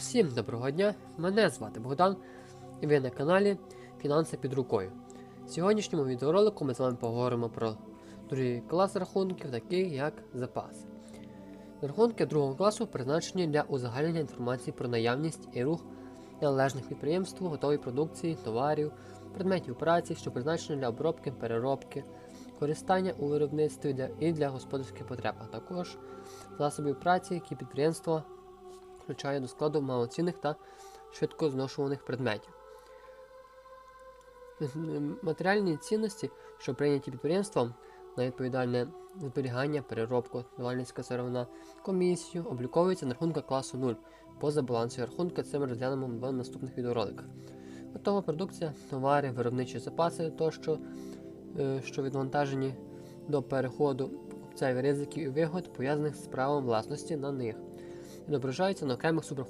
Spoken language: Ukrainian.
Всім доброго дня! Мене звати Богдан і ви на каналі Фінанси під рукою. В сьогоднішньому відеоролику ми з вами поговоримо про другий клас рахунків, такий як запас. Рахунки другого класу призначені для узагальнення інформації про наявність і рух належних підприємству, готової продукції, товарів, предметів праці, що призначені для обробки, переробки, користання у виробництві і для господарських потреб, а також засобів праці, які підприємства включає до складу малоцінних та швидко зношуваних предметів. Матеріальні цінності, що прийняті підприємством на відповідальне зберігання, переробку, товарницька сировина, комісію, обліковуються на рахунках класу 0 поза балансою рахунка. Це ми розглянемо в наступних відеороликах. Готова продукція, товари, виробничі запаси тощо, е, що відвантажені до переходу покупцеві ризиків і вигод, пов'язаних з правом власності на них відображаються на окремих субрахунках.